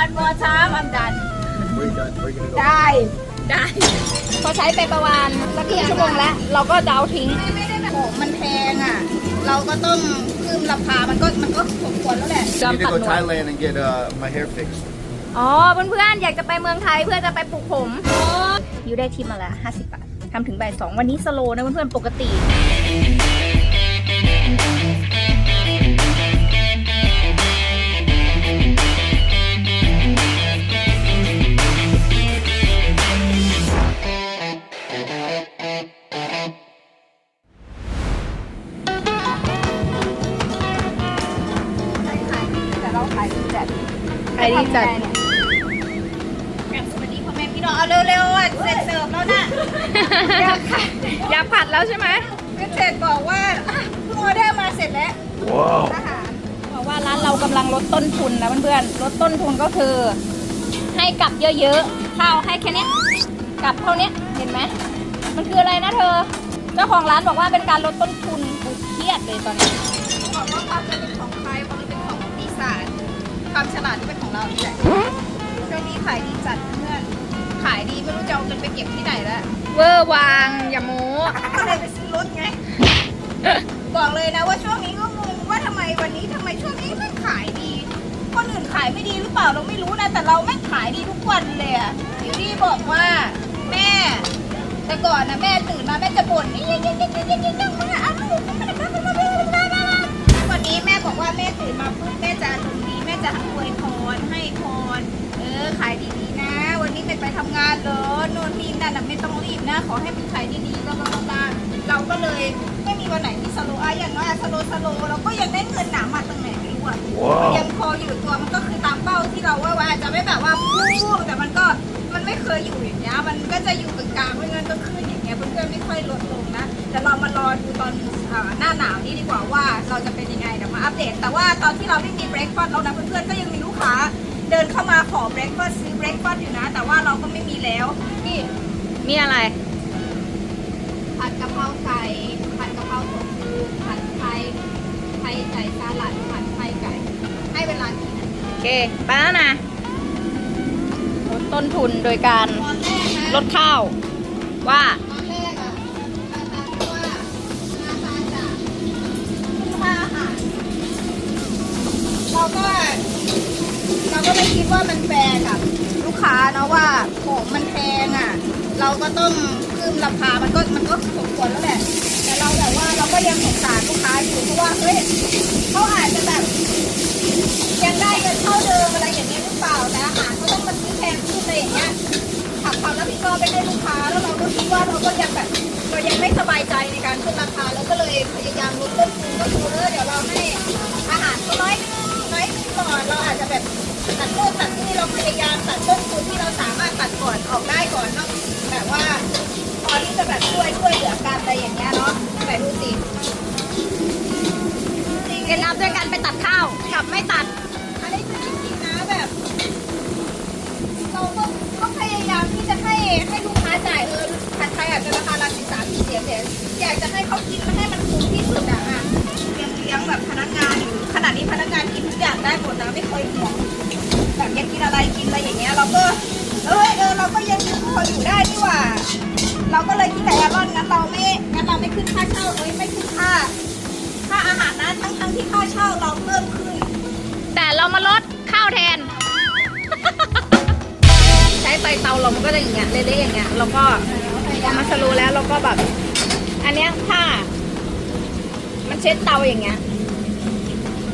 one more time I'm done We're done. We're gonna go. ได้ได้พอใช้ไปประมาณสักครึ่งชั่วโมงแล้ว เราก็จะเอาทิ้งไม่ได้แบบของมันแพงอะ เราก็ต้องเพิ่มราคา มันก็มันก็สมควรแล้วแหละ I need to go Thailand and get uh, my hair fixed. อ๋อเพื่อนๆอยากจะไปเมืองไทยเพื่อจะไปปลูกผมยูได้ทิปมาละ50 บาททำถึงบ่ายสองวันนี้สโลว์นะเพื่อนๆปกติแต่ ดต้นทุนก็คือ ให้กลับเยอะๆข้าวให้แค่เนี้ยกลับเท่าเนี้ยเห็นไหมมันคืออะไรนะเธอ เจ้าของร้านบอกว่าเป็นการลดต้นทุนกูเครียดเลยตอนนี้บอกว่าความจะเป็นของใครความจะเป็นของปีศาจความฉลาดที่เป็นของเรานี่แหละช่วงนี้ขายดีจัดเพื่อนขายดีไม่รู้จะเอาเงินไปเก็บที่ไหนแล้วเวอร์วางอย่าโม้ก็เลยไปซื้อรถไงบอกเลยนะว่าช่วงนี้ก็งงว่าทำไมวันนี้ทำไมช่วงนี้ไม่ขายดี คนอื่นขายไม่ดีหรือเปล่าเราไม่รู้นะแต่เราไม่ขายดีทุกวันเลยอะอยู่ดีบอกว่าแม่ แต่ก่อนนะแม่ตื่นมาแม่จะบ่นนี่ยังยังยังยังยังยังยังมาอ้าวลูกมันมันมันมันมันวันนี้แม่บอกว่าแม่ตื่นมาปุ๊บแม่จะอารมณ์ดีแม่จะอวยพรให้พรเออขายดีๆนะ วันนี้ไม่ไปทำงานเหรอโน่นนี่นั่นน่ะไม่ต้องรีบนะ ขอให้มันขายดีๆบลาบลาบลาเราก็เลยไม่มีวันไหนที่สโลว์อะอย่างน้อยสโลว์สโลว์เราก็ยังได้เงินหนามาตรงไหน อะว้าวยังพออยู่ตัวมันก็คือตามเป้าที่เราว่าว่าอาจจะไม่แบบว่าพุ่งแต่มันก็มันไม่เคยอยู่อย่างเงี้ยมันก็จะอยู่กลางๆไม่งั้นก็ขึ้นอย่างเงี้ยเพื่อนๆไม่ค่อยลดลงนะแต่เรามารอดูตอนเอ่อหน้าหนาวนี้ดีกว่าว่าเราจะเป็นยังไงเดี๋ยวมาอัปเดต แต่ว่าตอนที่เราไม่มีเบรกฟาสต์เรานะเพื่อนๆก็ยังมีลูกค้าเดินเข้ามาขอเบรกฟาสต์ซื้อเบรกฟาสต์อยู่นะ แต่ว่าเราก็ไม่มีแล้วนี่มีอะไรผัดกะเพราไก่ผัดกะเพราหมูผัดไทยไทยไก่สลัดผัดไทยไก่ ให้ เวลากี่นโอเค ไปแล้วนะลดต้นทุนโดยการลดข้าว ว่า ตอนแรกอะอาจารย์ว่าอาจารย์จะค่าอาหารเราก็เราก็ไม่คิดว่ามันแฟร์กับลูกค้านะว่าของมันแพงอะเราก็ต้องเพิ่มราคามันก็มันก็สมควรแล้วแหละ เราแบบว่าเราก็ยังสงสารลูกค้าอยู่เพราะว่าเฮ้ยเขาอาจจะแบบ ยังได้เงินเท่าเดิมอะไรอย่างเงี้ยหรือเปล่าแต่อาหารก็ต้องมาซื้อแพงขึ้นอะไรอย่างเงี้ยขับความรับผิดชอบไปให้ลูกค้าแล้วเราก็คิดว่าเราก็ยังแบบเรายังไม่สบายใจในการขึ้นราคาเราก็เลยพยายามลดต้นทุนก็คือเออเดี๋ยวเราให้อาหารเขาน้อยน้อยก่อนเราอาจจะแบบตัด ออยู่ได้นี่หว่า เราก็เลยคิดแต่แอรอนงั้นเราไม่งั้นเราไม่ขึ้นค่าเช่าเอ้ยไม่ขึ้นค่า ค่าอาหารนะทั้งทั้งที่ค่าเช่าเราเพิ่มขึ้น แต่เรามาลดข้าวแทน ใช้ไฟเตาเรามันก็จะอย่างเงี้ยเละๆอย่างเงี้ยแล้วก็พอมาสโลว์แล้วเราก็แบบ อันเนี้ยถ้า มันเช็ดเตาอย่างเงี้ย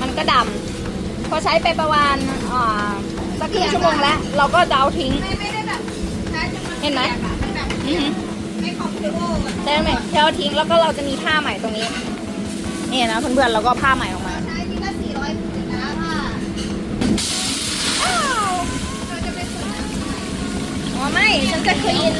มันก็ดำพอใช้ไปประมาณอ่าสักครึ่งชั่วโมงแล้ว เราก็จะเอาทิ้ง ไม่ไม่ได้ เห็นไหมปียกอะมันแบบอือหือไม่คอมพิวเตอร์อะใช่ไหมเทเอาทิ้งแล้วก็เราจะมีผ้าใหม่ตรงนี้นี่นะเพื่อนๆเราก็ผ้าใหม่ออกมาใช้ทีละสี่ร้อยนนะค่ะเราจะไปซื้ออ๋อไม่ฉันจะคลีน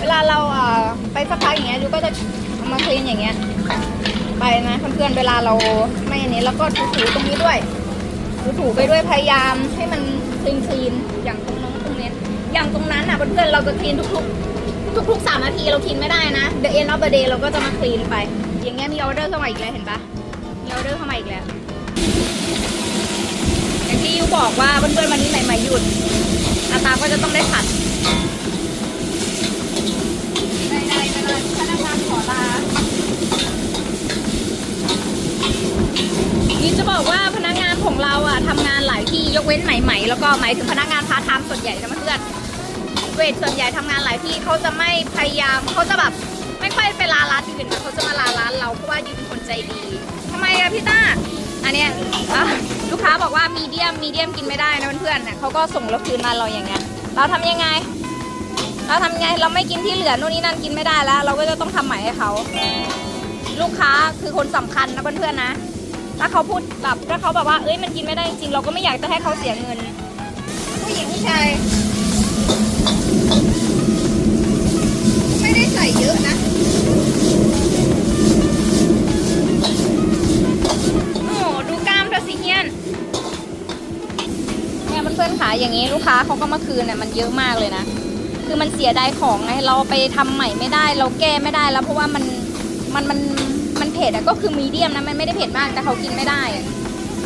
เวลาเราอ่าไปสักพักอย่างเงี้ยยูก็จะเอามาคลีนอย่างเงี้ยไปนะเพื่อนๆเวลาเราไม่อันนี้แล้วก็ถูๆตรงนี้ด้วยถูๆไปด้วยพยายามให้มันคลีนคลีนๆอย่างตรงนั้นตรงนี้ อย่างตรงนั้นอะเพื่อนๆเราจะคลีนทุกๆ ทุกๆสามนาทีเราคลีนไม่ได้นะ the end of the day เราก็จะมาคลีนไป อย่างเงี้ยมีออเดอร์เข้ามาอีกแล้วเห็นปะมีออเดอร์เข้ามาอีกแล้วอย่างที่ยูบอกว่าเพื่อนๆวันนี้ใหม่ๆหยุดอาตาก็จะต้องได้ผัดได้ได้ไปเลยพนักงานขอลายูจะบอกว่าพนักงานของเราอะทำงานหลายที่ยกเว้นใหม่ๆแล้วก็หมายถึงพนักงานพาร์ทไทม์ส่วนใหญ่นะเพื่อน เวทส่วนใหญ่ทำงานหลายที่เขาจะไม่พยายามเขาจะแบบไม่ค่อยไปลาร้านอื่นนะเขาจะมาลาร้านเราเพราะว่ายูเป็นคนใจดีทำไมอะพี่ต้าอันเนี้ยลูกค้าบอกว่ามีเดียมมีเดียมกินไม่ได้นะเพื่อนๆเนี่ยเขาก็ส่งเราคืนมาเราอย่างเงี้ยเราทำยังไง เราทำไงเราไม่กินที่เหลือนู่นนี่นั่นกินไม่ได้แล้ว เราก็จะต้องทำใหม่ให้เขาลูกค้าคือคนสำคัญนะเพื่อนๆนะ ถ้าเขาพูดแบบถ้าเขาแบบว่าเอ้ยมันกินไม่ได้จริงเราก็ไม่อยากจะให้เขาเสียเงิน ผู้หญิงผู้ชายไม่ได้ใส่เยอะนะโอ้โหดูกล้ามเธอสิเฮียนเนี่ยเพื่อนๆขายอย่างนี้ลูกค้าเขาก็มาคืนเนี่ยมันเยอะมากเลยนะ คือมันเสียดายของไงเราไปทำใหม่ไม่ได้ เราแก้ไม่ได้แล้วเพราะว่ามันมันมันมันเผ็ดอะก็คือมีเดียมนะมันไม่ได้เผ็ดมากแต่เขากินไม่ได้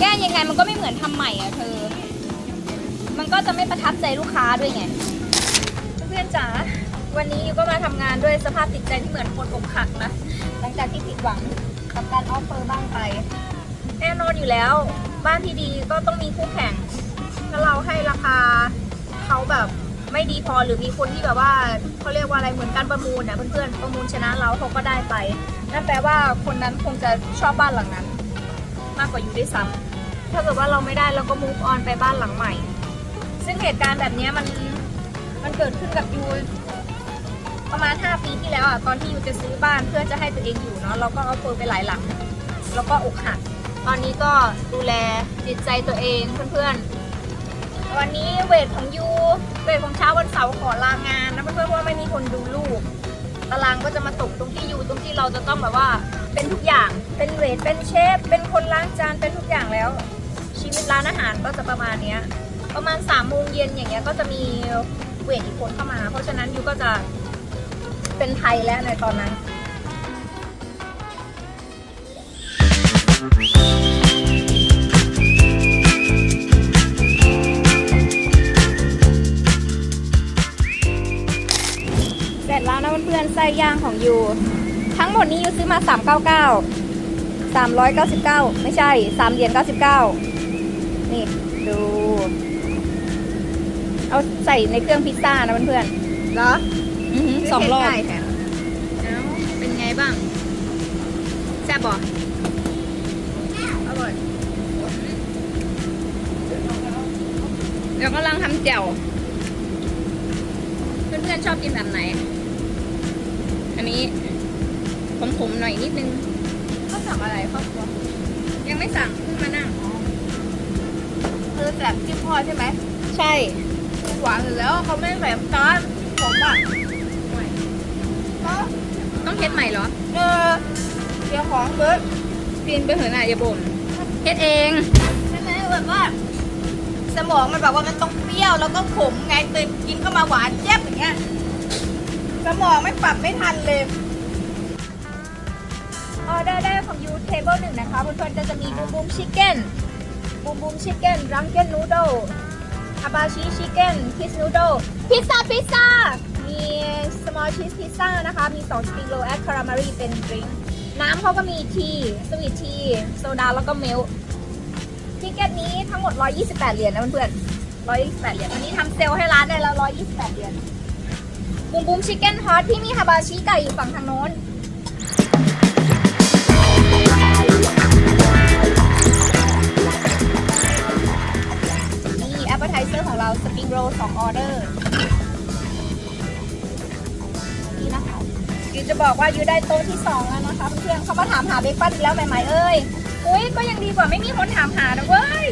แก้ยังไงมันก็ไม่เหมือนทำใหม่อะเธอ มันก็จะไม่ประทับใจลูกค้าด้วยไง เพื่อนจ๋า วันนี้ยูก็มาทำงานด้วยสภาพจิตใจที่เหมือนคนอกหักนะ หลังจากที่ผิดหวังกับการออฟเฟอร์บ้างไป แน่นอนอยู่แล้ว บ้านที่ดีก็ต้องมีคู่แข่ง ถ้าเราให้ราคาเขาแบบไม่ดีพอหรือมีคนที่แบบว่าเขาเรียกว่าอะไรเหมือนการประมูลนะเพื่อนๆประมูลชนะเราเขาก็ได้ไปนั่นแปลว่าคนนั้นคงจะชอบบ้านหลังนั้น มากกว่าอยู่ด้วยซ้ำถ้าเกิดว่าเราไม่ได้เราก็ move on ไปบ้านหลังใหม่ ซึ่งเหตุการณ์แบบนี้มันมันเกิดขึ้นกับยู ประมาณ 5 ปีที่แล้วอะตอนที่ยูจะซื้อบ้านเพื่อจะให้ตัวเองอยู่เนาะเราก็เอาเฟิร์ไปหลายหลังแล้วก็อกหักตอนนี้ก็ดูแลจิตใจตัวเองเพื่อนๆ วันนี้เวทของยูเวทของเช้าวันเสาร์ขอลางานนะเพื่อนๆเพราะว่าไม่มีคนดูลูกตารางก็จะมาตกตรงที่ยูตรงที่เราจะต้องแบบว่าเป็นทุกอย่างเป็นเวทเป็นเชฟเป็นคนล้างจานเป็นทุกอย่างแล้ว ชีวิตร้านอาหารก็จะประมาณเนี้ยประมาณ3ามโมงเย็นอย่างเงี้ยก็จะมีเวทอีกคนเข้ามา เพราะฉะนั้นยูก็จะ เป็นไทยแล้วในตอนนั้น เสร็จแล้วนะเพื่อนๆไส้ย่างของยู ทั้งหมดนี้ยูซื้อมา 399 399 ไม่ใช่ 3เหรียญ99 นี่ ดู เอาใส่ในเครื่องพิซซ่านะเพื่อนๆเหรอ สองรอบใช่แถมเอ้าเป็นไงบ้างแซ่บบ่อร่อยเดี๋ยวกำลังทำแจ่วเพื่อนๆชอบกินแบบไหน อันนี้ขมๆหน่อยนิดนึง เขาสั่งอะไรครอบครัวยังไม่สั่งเพิ่งมานั่ง คือแบบจิ้มพอใช่ไหมใช่ หวานอยู่แล้วเขาไม่ใส่น้ำตาลผมอะก็ ต้องเฮ็ดใหม่เหรอ เออเดี๋ยวของเบิร์ดปีนไปเหินอะอย่าบ่นเฮ็ดเองใช่ไหมแบบว่า สมองมันแบบว่ามันต้องเปรี้ยวแล้วก็ขมไงตื่นกินเข้ามาหวานเจี๊ยบอย่างเงี้ย สมองไม่ปรับไม่ทันเลยออเดอร์ได้ของยูเทเบิลหนึ่งนะคะเพื่อนๆก็จะมีบูมบูมชิคเก้นบูมบูมชิคเก้นรังเก้นนูโดอาบาชิชิคเก้นพิซนูโดพิซซ่าพิซซ่า มี small cheese pizza นะคะ มี2 spring roll at calamari เป็นดริงก์น้ำเขาก็มีทีสวีททีโซดาแล้วก็เมลทิเก็ตนี้ทั้งหมด 128 เหรียญนะเพื่อนๆ128 เหรียญวันนี้ทำเซลล์ให้ร้านได้แล้ว 128 เหรียญบูมบูมชิคเก้นฮอตที่มีฮาบาชิไก่อยู่ฝั่งทางโน้นนี่แอปเปอร์ไทเซอร์ของเราสปริงโรลสองออเดอร์ ยูจะบอกว่ายูได้โต๊ะที่2แล้วนะคะเพื่อนเขามาถามหาเบคฟาสต์อีกแล้วใหม่ๆเอ้ยอุ้ยก็ยังดีกว่าไม่มีคนถามหานะเว้ย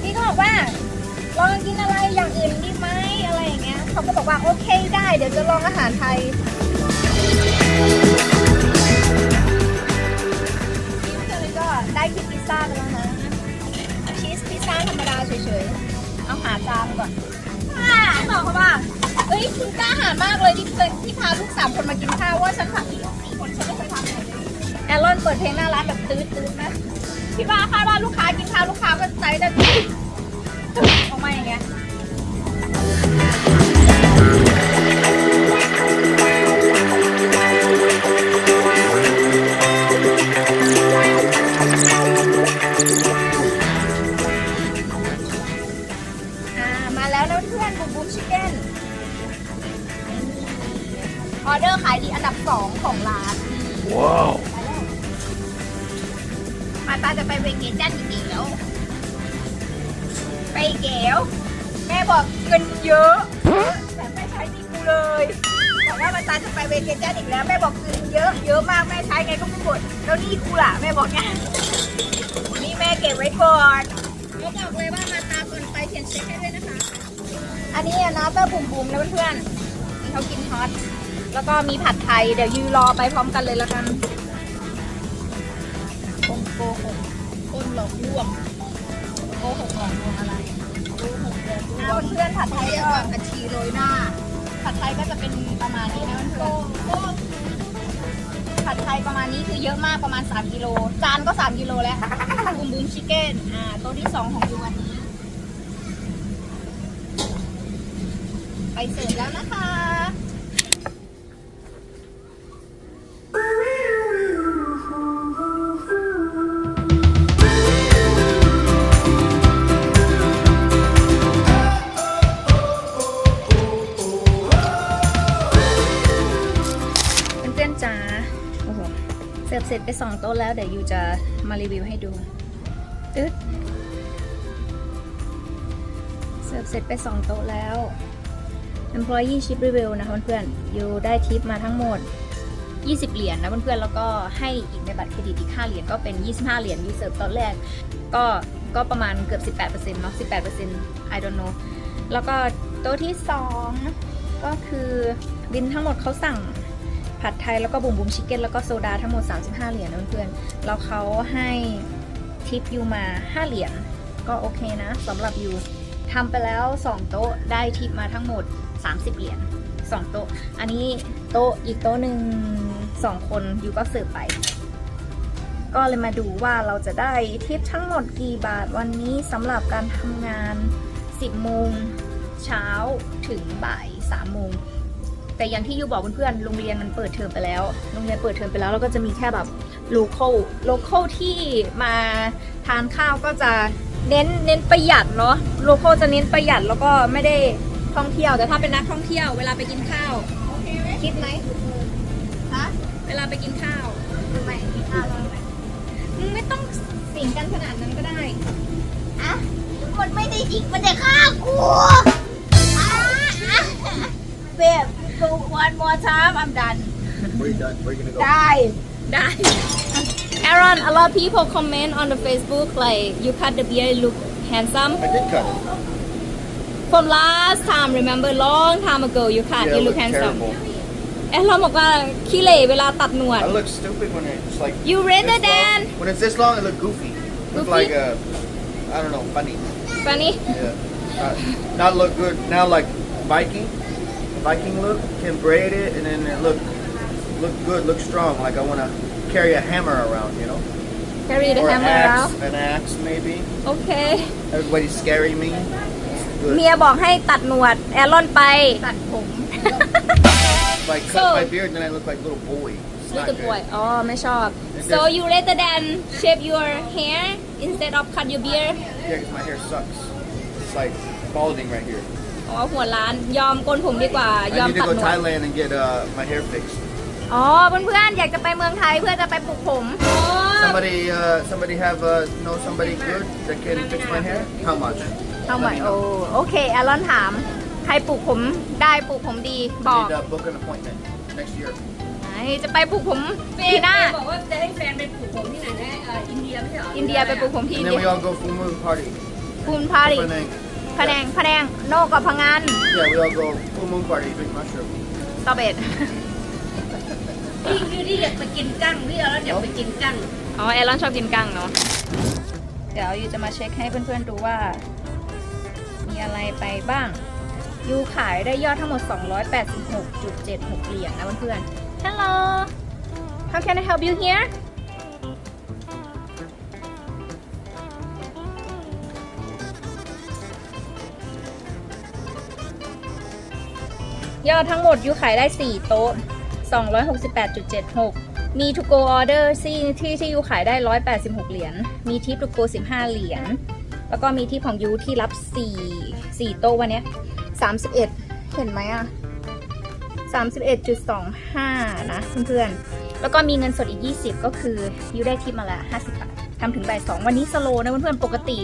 พี่ก็บอกว่าลองกินอะไรอย่างอื่นดีไหมอะไรอย่างเงี้ยเขาก็บอกว่าโอเคได้ เดี๋ยวจะลองอาหารไทยนี่เพื่อนเลยก็ได้คิดพิซซ่าไปแล้วนะชีสพิซซ่าธรรมดาเฉยๆเอาหาจานก่อนบอกเขาว่า เอ้ยคุณกล้าหาญมากเลยที่เคยที่พาลูกสามคนมากินข้าวว่าฉันทำที่ลูกสี่คนฉันไม่เคยทำเลยแอลลอนเปิดเพลงหน้าร้านแบบตื้อๆนะพี่ว่าคาดว่าลูกค้ากินข้าวลูกค้าก็ใจจะออกมาอย่างเงี้ย ออเดอร์ขายดีอันดับสองของร้าน Whoa. มาตาจะไปเวเกจันอีกแล้ว ไปเก๋วแม่บอกเงินเยอะ แต่ไม่ใช้ดีกูเลยบอกว่ามาตาจะไปเวเกจันอีกแล้ว แม่บอกเงินเยอะ เยอะมากแม่ใช้ไงก็ไม่หมดแล้วหนี่กูล่ะแม่บอกไงนี่แม่เก็บไว้ก่อนแม่บอกเลยว่ามาตาก่อนไปเขียนเช็คให้ด้วยนะคะ อันนี้นะเตอร์บุ๋มบุ๋มๆนะเพื่อนๆนี่เขากินฮอต แล้วก็มีผัดไทย เดี๋ยวยูรอไปพร้อมกันเลยละกันคนโกหกคนหลอกลวงโกหกหลอกลวงอะไรโกหกหลอกลวงเพื่อนผัดไทยก็ผัดชีโรยหน้า ผัดไทยก็จะเป็นประมาณนี้นะเพื่อนผัดไทยประมาณนี้คือเยอะมากประมาณ 3กิโลจานก็ 3กิโลแล้วบูมบูมชิคเก้นอ่าโต๊ะที่ 2 ของยูวันนี้ ไปเสิร์ฟแล้วนะคะ ไปสองโต๊ะแล้วเดี๋ยวยูจะมารีวิวให้ดูตึ๊ดเสิร์ฟเสร็จไปสองโต๊ะแล้ว employee ship review นะเพื่อนๆยูได้ทิปมาทั้งหมด 20 เหรียญนะเพื่อนๆแล้วก็ให้อีกในบัตรเครดิตอีก5เหรียญก็เป็น 25 เหรียญยูเสิร์ฟตอนแรก ก็ก็ประมาณเกือบ 18%เนาะ18% I don't know แล้วก็โต๊ะที่ 2 ก็คือบินทั้งหมดเขาสั่ง ผัดไทยแล้วก็บุ๋มบุ๋มชิคเก้นแล้วก็โซดาทั้งหมด 35 เหรียญนะเพื่อนๆแล้วเขาให้ทิปยูมา 5 เหรียญก็โอเคนะสำหรับยูทำไปแล้ว 2 โต๊ะได้ทิปมาทั้งหมด 30 เหรียญ2โต๊ะ อันนี้โต๊ะอีกโต๊ะหนึ่ง2 คนยูก็เสิร์ฟไป ก็เลยมาดูว่าเราจะได้ทิปทั้งหมดกี่บาทวันนี้สำหรับการทำงาน 10 โมงเช้าถึงบ่าย 3 โมง แต่อย่างที่ยูบอกเพื่อนๆ โรงเรียนมันเปิดเทอมไปแล้ว โรงเรียนเปิดเทอมไปแล้วแล้วก็จะมีแค่แบบโลเคอลโลเคอลที่มาทานข้าวก็จะเน้นเน้นประหยัดเนาะโลเคอลจะเน้นประหยัดแล้วก็ไม่ได้ท่องเที่ยวแต่ถ้าเป็นนักท่องเที่ยวเวลาไปกินข้าวโอเคไหมคิดไหมฮะเวลาไปกินข้าวทำไมกินข้าวแล้วทำไมมึงไม่ต้องสิ่งกันขนาดนั้นก็ได้อะมันไม่ได้อีกมันจะฆ่ากู กูวันมอช้ามอัมดัน Where you done? Where you gonna go? ได้ ได้ Aaron a lot of people comment on the Facebook like you cut the beard look handsome I did cut it. from last time remember long time ago you cut Yeah, you it look looked handsome terrible. เอ๊ะเราบอกว่าขี้เหร่เวลาตัดหนวด I look stupid when it's like. You rather this long. than- When it's this long, it look goofy. Look Goofy? like uh, I don't know, funny. funny Yeah. Not, not look good now, like Viking. Viking look. Can braid it and then it look look good, look strong. Like I want to carry a hammer around, you know. carry the or hammer an around axe, an axe maybe. โอเค Everybody's scaring me. It's good. เมียบอกให้ตัดหนวด แอรอนไป ตัดผม If I cut So- my beard, then I look like little boy. It's not Little good. boy อ๋อไม่ชอบ It's so just- you rather than shave your hair instead of cut your beard Yeah, 'cause my hair sucks. It's like balding right here. อ๋อหัวล้านยอมโกนผมดีกว่ายอ I ม need to ตัด go หนวด Thailand and get uh, my hair fixed. อ๋อเพื่อนๆอยากจะไปเมืองไทยเพื่อจะไปปลูกผม Somebody, uh, somebody have uh, know somebody good that can fix my hair? How much? เอาใหม่โอโอเคแอรอนถาม ใครปลูกผมได้ปลูกผมดีบอก Need to book an appointment next year. ไหนจะไปปลูกผมปีหน้า บอกว่าจะให้แฟนไปปลูกผมที่ไหนนะเอ่ออินเดียไม่ใช่เหรออินเดียไปปลูกผมที่ And อิน then เดีย we all go full moon party. ปูนพาริ Penang. พะแนงพะแนงโนกับพังงาน Yeah, we all go full moon party, drink mushroom. ตอเบ็ด พี่คือที่อยากไปกินกั้งพี่เอาแล้วอยากไปกินกั้งอ๋อแอรอนชอบกินกั้งเนาะ เดี๋ยวยูจะมาเช็คให้เพื่อนๆดูว่า มีอะไรไปบ้าง ยูขายได้ยอดทั้งหมด 286.76 เหรียญนะเพื่อนๆ Hello how can I help you here ยอดทั้งหมดยูขายได้ 4 โต๊ะ 268.76 มี to go order ที่ที่ที่ยูขายได้ 186 เหรียญ มีทิป to go 15 เหรียญ แล้วก็มีทิปของยูที่รับ 4 4 โต๊ะวันนี้ 31 เห็นไหมอะ31.25 นะเพื่อนๆ แล้วก็มีเงินสดอีก 20 ก็คือยูได้ทิปมาละ 50 บาททำถึงบ่าย2วันนี้สโลนะเพื่อนๆ ปกติ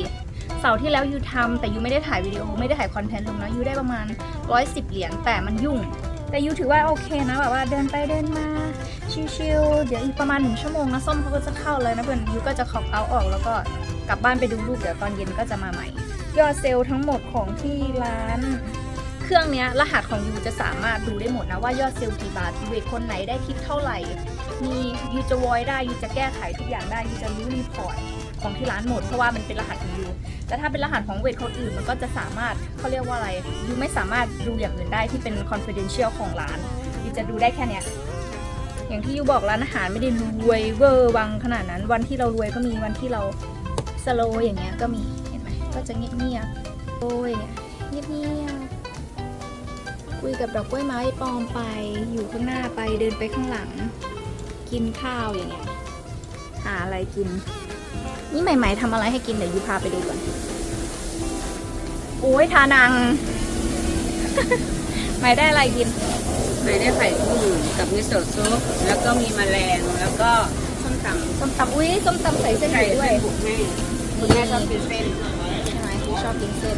เสาร์ที่แล้วยูทำแต่ยูไม่ได้ถ่ายวิดีโอไม่ได้ถ่ายคอนเทนต์ลงนะยูได้ประมาณ 110 เหรียญแต่มันยุ่ง แต่ยูถือว่าโอเคนะแบบว่าเดินไปเดินมาชิลๆเดี๋ยวอีกประมาณหนึ่งชั่วโมงนะส้มเขาก็จะเข้าเลยนะเพื่อนยูก็จะขอกเอาออกแล้วก็กลับบ้านไปดูลูกเดี๋ยวตอนเย็นก็จะมาใหม่ ยอดเซลล์ทั้งหมดของที่ร้าน เครื่องนี้รหัสของยูจะสามารถดูได้หมดนะว่ายอดเซลล์กี่บาทเวทคนไหนได้ทิปเท่าไหร่ มียูจะวอยได้ยูจะแก้ไขทุกอย่างได้ยูจะรู้รีพอร์ต ของที่ร้านหมดเพราะว่ามันเป็นรหัสของยูแต่ถ้าเป็นรหัสของเวทคนอื่นมันก็จะสามารถเขาเรียกว่าอะไรยูไม่สามารถดูอย่างอื่นได้ที่เป็น confidential ของร้านยูจะดูได้แค่เนี้ยอย่างที่ยูบอกร้านอาหารไม่ได้รวยเวอร์วังขนาดนั้น วันที่เรารวยก็มีวันที่เราสโลอย่างเงี้ยก็มีเห็นไหมก็จะเงียบๆโอ้ยเงียบเงียบคุยกับดอกกล้วยไม้ปลอมไปอยู่ข้างหน้าไปเดินไปข้างหลัง กินข้าวอย่างเงี้ยหาอะไรกิน นี่ใหม่ ๆทำอะไรให้กินเดี๋ยวยูพาไปดูก่อนโอ้ยทานัง ใหม่ได้อะไรกินไม่ได้ไข่กุ้งกับมิโซะซุปแล้วก็มีแมลงแล้วก็ส้มตำส้มตำอุ้ยส้มตำใส่เส้นหไก่มี่ด้วย เส้นบุกแม่คุณแม่ชอบกินเส้นใช่ไหมที่ชอบกินเส้น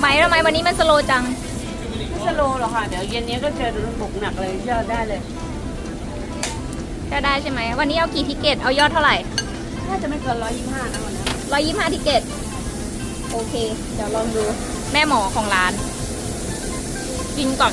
ไหมทำไมวันนี้มันสโลจัง ไม่สโลหรอกค่ะ เดี๋ยวเย็นนี้ก็เจอบุกหนักเลยเชื่อได้เลยก็ได้ใช่ไหม วันนี้เอากี่ทิเกต เอายอดเท่าไหร่ น่าจะไม่เกินร้อยยี่ห้านะวันนี้ร้อยยี่ห้าทิเกตโอเค เดี๋ยวลองดูแม่หมอของร้าน กินก่อน